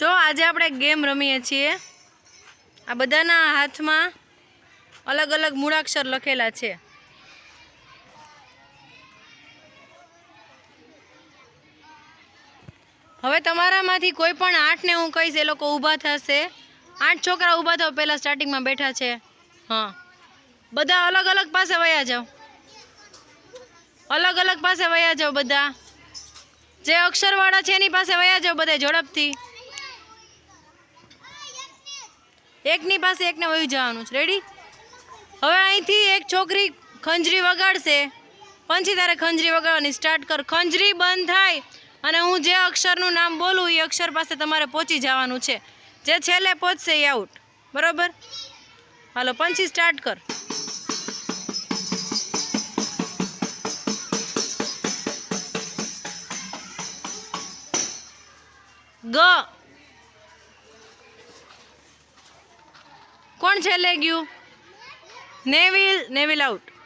જો, આજે આપણે ગેમ રમીએ છીએ. આ બધાના હાથમાં અલગ અલગ મૂળાક્ષર લખેલા છે. હવે તમારામાંથી કોઈ પણ આઠને હું કહીશ, એ લોકો ઊભા થશે. આઠ છોકરા ઊભા થાવ પહેલાં સ્ટાર્ટિંગમાં બેઠા છે. હા. બધા અલગ અલગ પાસે વયા જાઓ. અલગ અલગ પાસે વયા જાઓ બધા. જે અક્ષરવાળા છે એની પાસે વયા જાઓ બધા ઝડપથી. એકની પાસે એકને વયું જવાનું છે. રેડી હવે અહીંથી એક છોકરી ખંજરી વગાડશે. પંછી તારે ખંજરી વગાડવાની સ્ટાર્ટ કર. ખંજરી બંધ થાય અને હું જે અક્ષરનું નામ બોલું એ અક્ષર પાસે તમારે પહોંચી જવાનું છે. જે છેલ્લે પહોંચશે એ આઉટ બરાબર? હાલો પંછી સ્ટાર્ટ કર. ગ. કોણ છેલ્લે ગયું? Neville Neville out